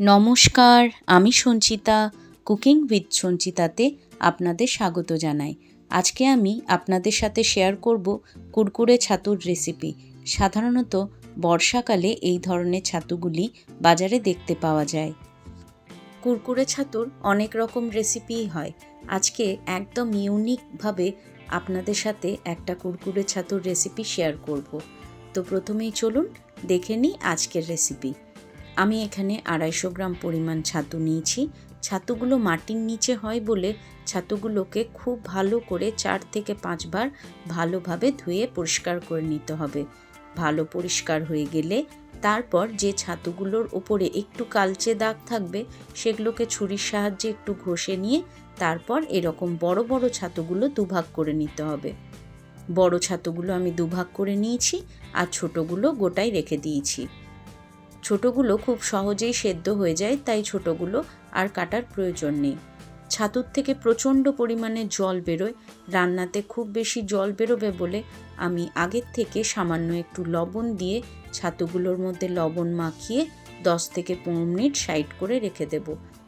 নমস্কার, আমি Sanchita, cooking with সঞ্চিতাতে আপনাদের স্বাগত জানাই। আজকে আমি আপনাদের সাথে শেয়ার করব কুরকুরে ছাতুর রেসিপি। সাধারণত বর্ষাকালে এই ধরনের ছাতুগুলি বাজারে দেখতে পাওয়া যায়। কুরকুরে ছাতুর অনেক রকম রেসিপিই হয়। আজকে একদম ইউনিকভাবে আপনাদের সাথে একটা কুরকুরে ছাতুর রেসিপি শেয়ার করব। তো প্রথমেই চলুন দেখে নিই আজকের রেসিপি। আমি এখানে আড়াইশো গ্রাম পরিমাণ ছাতু নিয়েছি। ছাতুগুলো মাটির নিচে হয় বলে ছাতুগুলোকে খুব ভালো করে চার থেকে পাঁচবার ভালোভাবে ধুয়ে পরিষ্কার করে নিতে হবে। ভালো পরিষ্কার হয়ে গেলে তারপর যে ছাতুগুলোর ওপরে একটু কালচে দাগ থাকবে, সেগুলোকে ছুরির সাহায্যে একটু ঘষে নিয়ে তারপর এরকম বড় বড় ছাতুগুলো দুভাগ করে নিতে হবে। বড় ছাতুগুলো আমি দুভাগ করে নিয়েছি আর ছোটোগুলো গোটাই রেখে দিয়েছি। ছোটোগুলো খুব সহজেই সেদ্ধ হয়ে যায়, তাই ছোটোগুলো আর কাটার প্রয়োজন নেই। ছাতুর থেকে প্রচণ্ড পরিমাণে জল বেরোয়। রান্নাতে খুব বেশি জল বেরোবে বলে আমি আগের থেকে সামান্য একটু লবণ দিয়ে ছাতুগুলোর মধ্যে লবণ মাখিয়ে দশ থেকে পনেরো মিনিট সাইড করে রেখে দেব।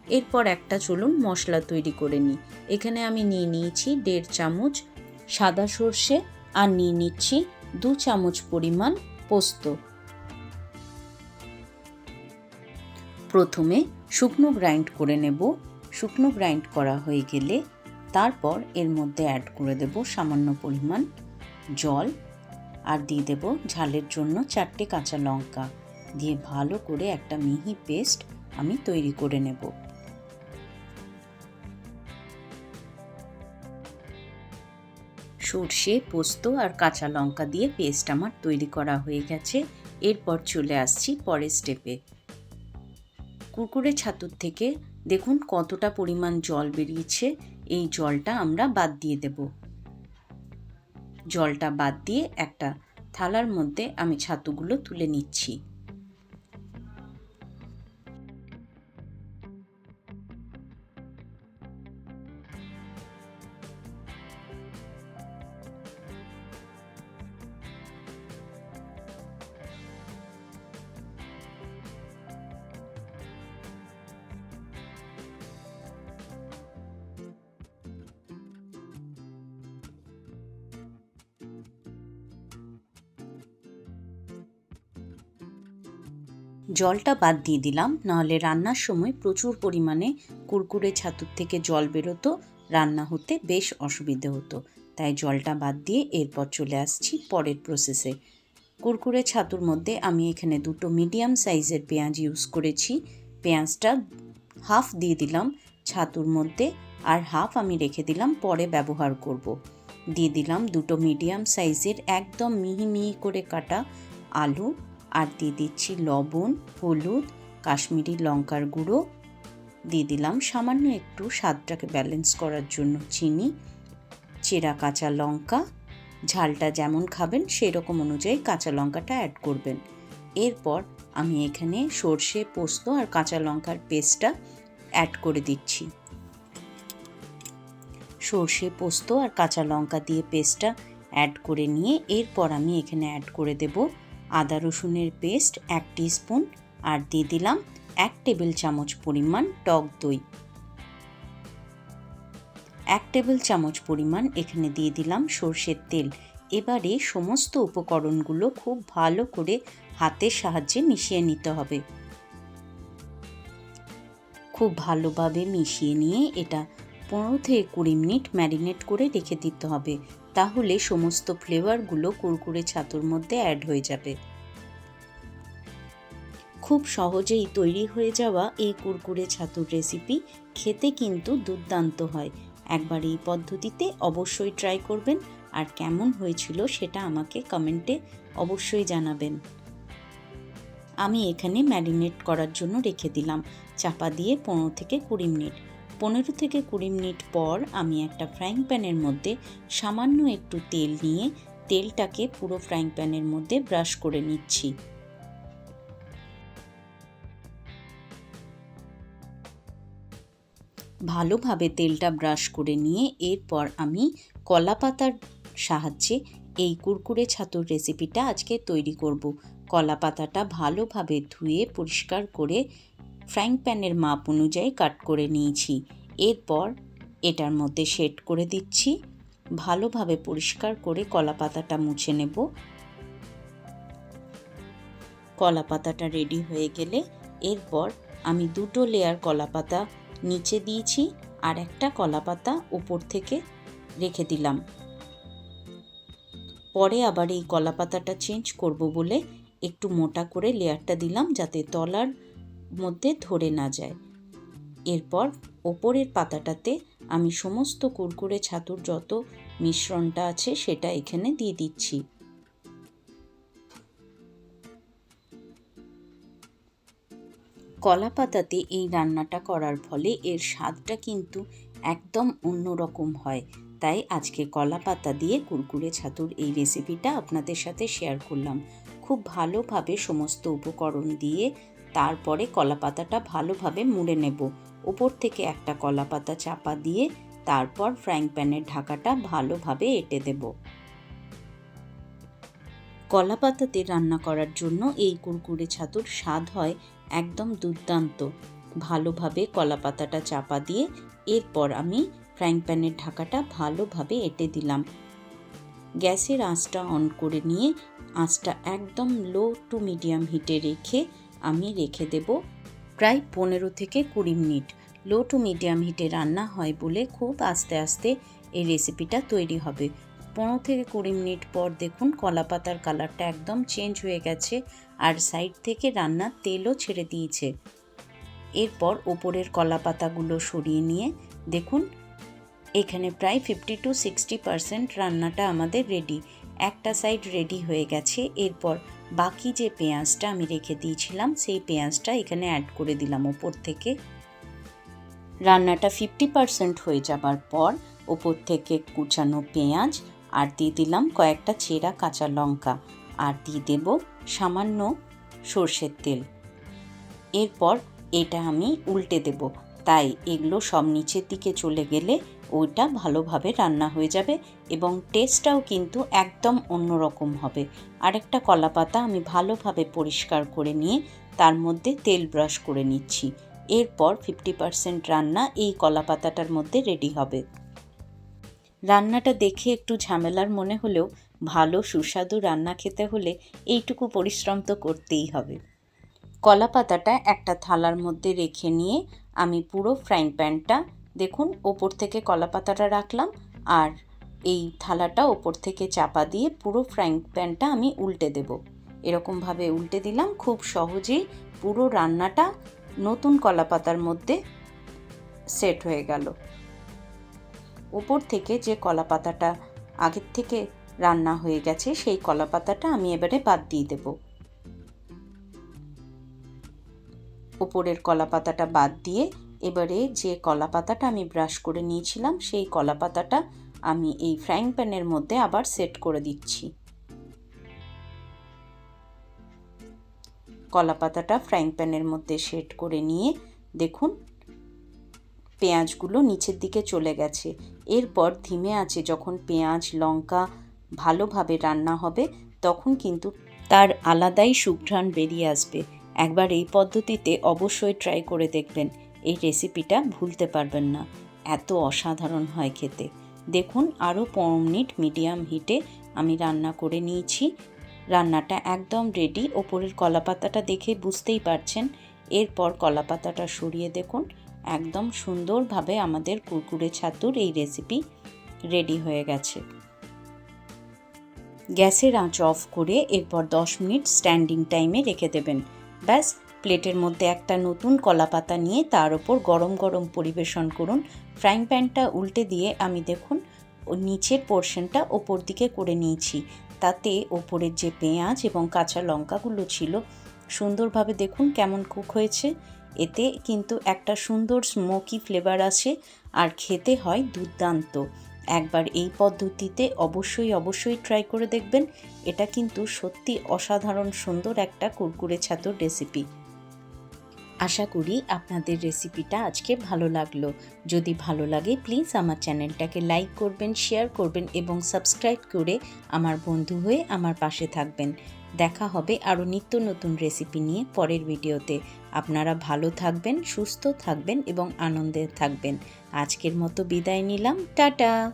এরপর একটা চলুন মশলা তৈরি করে নিই। এখানে আমি নিয়ে নিয়েছি দেড় চামচ সাদা সর্ষে আর নিয়ে নিচ্ছি দু চামচ পরিমাণ পোস্ত। প্রথমে শুকনো গ্রাইন্ড করে নেব। শুকনো গ্রাইন্ড করা হয়ে গেলে তারপর এর মধ্যে অ্যাড করে দেব সামান্য পরিমাণ জল আর দিয়ে দেব ঝালের জন্য চারটে কাঁচা লঙ্কা। দিয়ে ভালো করে একটা মিহি পেস্ট আমি তৈরি করে নেব। সর্ষে, পোস্ত আর কাঁচা লঙ্কা দিয়ে পেস্ট আমার তৈরি করা হয়ে গেছে। এরপর চলে আসছি পরের স্টেপে কুরকুরে ছাতুর থেকে দেখুন কতটা পরিমাণ জল বেরিয়েছে। এই জলটা আমরা বাদ দিয়ে দেব। জলটা বাদ দিয়ে একটা থালার মধ্যে আমি ছাতুগুলো তুলে নিচ্ছি। জলটা বাদ দিয়ে দিলাম, নাহলে রান্নার সময় প্রচুর পরিমাণে কুরকুরে ছাতুর থেকে জল বেরোতো, রান্না হতে বেশ অসুবিধে হতো। তাই জলটা বাদ দিয়ে এরপর চলে আসছি পরের প্রসেসে কুরকুরে ছাতুর মধ্যে আমি এখানে দুটো মিডিয়াম সাইজের পেঁয়াজ ইউজ করেছি। পেঁয়াজটা হাফ দিয়ে দিলাম ছাতুর মধ্যে আর হাফ আমি রেখে দিলাম পরে ব্যবহার করব। দিয়ে দিলাম দুটো মিডিয়াম সাইজের একদম মিহি মিহি করে কাটা আলু আর দিয়ে দিচ্ছি লবণ, হলুদ, কাশ্মীরি লঙ্কার গুঁড়ো। দিয়ে দিলাম সামান্য একটু স্বাদটাকে ব্যালেন্স করার জন্য চিনি, চেরা কাঁচা লঙ্কা। ঝালটা যেমন খাবেন সেই রকম অনুযায়ী কাঁচা লঙ্কাটা অ্যাড করবেন। এরপর আমি এখানে সর্ষে, পোস্ত আর কাঁচা লঙ্কার পেস্টটা অ্যাড করে দিচ্ছি। সর্ষে, পোস্ত আর কাঁচা লঙ্কা দিয়ে পেস্টটা অ্যাড করে নিয়ে এরপর আমি এখানে অ্যাড করে দেবো আদা রসুনের পেস্ট এক স্পুন আর দিয়ে দিলাম এক টেবিল চামচ পরিমাণ টক দই। এক টেবিল চামচ পরিমাণ এখানে দিয়ে দিলাম সর্ষের তেল। এবারে সমস্ত উপকরণগুলো খুব ভালো করে হাতের সাহায্যে মিশিয়ে নিতে হবে। খুব ভালোভাবে মিশিয়ে নিয়ে এটা পনেরো থেকে কুড়ি মিনিট ম্যারিনেট করে রেখে দিতে হবে। তাহলে সমস্ত ফ্লেভারগুলো কুরকুরে ছাতুর মধ্যে অ্যাড হয়ে যাবে। খুব সহজেই তৈরি হয়ে যাওয়া এই কুরকুরে ছাতুর রেসিপি খেতে কিন্তু দুর্দান্ত হয়। একবার এই পদ্ধতিতে অবশ্যই ট্রাই করবেন। আর কেমন হয়েছিল সেটা আমাকে কমেন্টে অবশ্যই জানাবেন। আমি এখানে ম্যারিনেট করার জন্য রেখে দিলাম। চাপা দিয়ে পনেরো থেকে কুড়ি মিনিট। পনেরো থেকে কুড়ি মিনিট পর আমি একটা ফ্রাইং প্যানের মধ্যে সামান্য একটু তেল নিয়ে তেলটাকে পুরো ফ্রাইং প্যানের মধ্যে ব্রাশ করে নিচ্ছি। ভালোভাবে তেলটা ব্রাশ করে নিয়ে এরপর আমি কলা পাতার সাহায্যে এই কুরকুরে ছাতুর রেসিপিটা আজকে তৈরি করব। কলা পাতাটা ভালোভাবে ধুয়ে পরিষ্কার করে ফ্রাইং প্যানের মাপ অনুযায়ী কাট করে নিয়েছি। এরপর এটার মধ্যে সেট করে দিচ্ছি। ভালোভাবে পরিষ্কার করে কলা পাতাটা মুছে নেব। কলা পাতাটা রেডি হয়ে গেলে এরপর আমি দুটো লেয়ার কলা পাতা নিচে দিয়েছি আর একটা কলা পাতা উপর থেকে রেখে দিলাম। পরে আবার এই কলা পাতাটা চেঞ্জ করব বলে একটু মোটা করে লেয়ারটা দিলাম যাতে তলার মধ্যে ধরে না যায়। এরপর ওপরের পাতাটাতে আমি সমস্ত কুরকুরে ছাতুর যত মিশ্রণটা আছে সেটা এখানে দিয়ে দিচ্ছি। কলা পাতাতে এই রান্নাটা করার ফলে এর স্বাদটা কিন্তু একদম অন্যরকম হয়। তাই আজকে কলা পাতা দিয়ে কুরকুরে ছাতুর এই রেসিপিটা আপনাদের সাথে শেয়ার করলাম। খুব ভালোভাবে সমস্ত উপকরণ দিয়ে তারপরে কলা পাতাটা ভালোভাবে মুড়ে নেব। ওপর থেকে একটা কলা পাতা চাপা দিয়ে তারপর ফ্রাইং প্যানের ঢাকাটা ভালোভাবে এঁটে দেব। কলা পাতাতে রান্না করার জন্য এই কুরকুরে ছাতুর স্বাদ হয় একদম দুর্দান্ত। ভালোভাবে কলা পাতাটা চাপা দিয়ে এরপর আমি ফ্রাইং প্যানের ঢাকাটা ভালোভাবে এঁটে দিলাম। গ্যাসের আঁচটা অন করে নিয়ে আঁচটা একদম লো টু মিডিয়াম হিটে রেখে আমি রেখে দেব। প্রায় পনেরো থেকে কুড়ি মিনিট। লো টু মিডিয়াম হিটে রান্না হয় বলে খুব আস্তে আস্তে এই রেসিপিটা তৈরি হবে। পনেরো থেকে কুড়ি মিনিট পর দেখুন কলা পাতার কালারটা একদম চেঞ্জ হয়ে গেছে আর সাইড থেকে রান্নার তেলও ছেড়ে দিয়েছে। এরপর ওপরের কলা পাতাগুলো সরিয়ে নিয়ে দেখুন, এখানে প্রায় ফিফটি টু সিক্সটি পারসেন্ট রান্নাটা আমাদের রেডি একটা সাইড রেডি হয়ে গেছে। এরপর বাকি যে পেঁয়াজটা আমি রেখে দিয়েছিলাম, সেই পেঁয়াজটা এখানে অ্যাড করে দিলাম ওপর থেকে। রান্নাটা ফিফটি পারসেন্ট হয়ে যাবার পর ওপর থেকে কুচানো পেঁয়াজ আর দিয়ে দিলাম কয়েকটা চেরা কাঁচা লঙ্কা আর দিয়ে দেব সামান্য সর্ষের তেল। এরপর এটা আমি উল্টে দেব। তাই এগুলো সব নিচের দিকে চলে গেলে ওইটা ভালোভাবে রান্না হয়ে যাবে এবং টেস্টটাও কিন্তু একদম অন্যরকম হবে। আরেকটা কলা পাতা আমি ভালোভাবে পরিষ্কার করে নিয়ে তার মধ্যে তেল ব্রাশ করে নিচ্ছি। এরপর ফিফটি পারসেন্ট রান্না এই কলা পাতাটার মধ্যে রেডি হবে। রান্নাটা দেখে একটু ঝামেলার মনে হলেও ভালো সুস্বাদু রান্না খেতে হলে এইটুকু পরিশ্রম তো করতেই হবে। কলা পাতাটা একটা থালার মধ্যে রেখে নিয়ে আমি পুরো ফ্রাইং প্যানটা দেখুন, ওপর থেকে কলা পাতাটা রাখলাম আর এই থালাটা ওপর থেকে চাপা দিয়ে পুরো ফ্রাইং প্যানটা আমি উল্টে দেব। এরকমভাবে উল্টে দিলাম, খুব সহজেই পুরো রান্নাটা নতুন কলা পাতার মধ্যে সেট হয়ে গেল। ওপর থেকে যে কলা পাতাটা আগের থেকে রান্না হয়ে গেছে, সেই কলা পাতাটা আমি এবারে বাদ দিয়ে দেব। ওপরের কলা পাতাটা বাদ দিয়ে এবারে যে কলা পাতাটা আমি ব্রাশ করে নিয়েছিলাম, সেই কলা পাতাটা আমি এই ফ্রাইং প্যানের মধ্যে আবার সেট করে দিচ্ছি। কলা পাতাটা ফ্রাইং প্যানের মধ্যে সেট করে নিয়ে দেখুন, পেঁয়াজগুলো নিচের দিকে চলে গেছে। এরপর ধিমে আছে যখন পেঁয়াজ, লঙ্কা ভালোভাবে রান্না হবে, তখন কিন্তু তার আলাদাই সুঘ্রাণ বেরিয়ে আসবে। একবার এই পদ্ধতিতে অবশ্যই ট্রাই করে দেখবেন। এই রেসিপিটা ভুলতে পারবেন না। এত অসাধারণ হয় খেতে। দেখুন, আরও পনেরো মিনিট মিডিয়াম হিটে আমি রান্না করে নিয়েছি। রান্নাটা একদম রেডি ওপরের কলা পাতাটা দেখে বুঝতেই পারছেন। এরপর কলা পাতাটা সরিয়ে দেখুন। একদম সুন্দরভাবে আমাদের কুরকুরে ছাতুর এই রেসিপি রেডি হয়ে গেছে। গ্যাসের আঁচ অফ করে এরপর দশ মিনিট স্ট্যান্ডিং টাইমে রেখে দেবেন। ব্যাস, প্লেটের মধ্যে একটা নতুন কলা পাতা নিয়ে তার ওপর গরম গরম পরিবেশন করুন। ফ্রাইং প্যানটা উল্টে দিয়ে আমি দেখুন নিচের পোর্শনটা ওপর দিকে করে নিয়েছি। তাতে ওপরের যে পেঁয়াজ এবং কাঁচা লঙ্কাগুলো ছিল, সুন্দরভাবে দেখুন কেমন কুক হয়েছে। এতে কিন্তু একটা সুন্দর স্মোকি ফ্লেভার আসে, আর খেতে হয় দুর্দান্ত। একবার এই পদ্ধতিতে অবশ্যই অবশ্যই ট্রাই করে দেখবেন। এটা কিন্তু সত্যি অসাধারণ, সুন্দর একটা কুরকুরে ছাতুর রেসিপি আশা করি আপনাদের রেসিপিটা আজকে ভালো লাগল। যদি ভালো লাগে প্লিজ আমার চ্যানেলটাকে লাইক করবেন শেয়ার করবেন এবং সাবস্ক্রাইব করে আমার বন্ধু হয়ে আমার পাশে থাকবেন। দেখা হবে আরও নিত্য নতুন রেসিপি নিয়ে পরের ভিডিওতে। আপনারা ভালো থাকবেন, সুস্থ থাকবেন এবং আনন্দে থাকবেন। আজকের মতো বিদায় নিলাম। টাটা!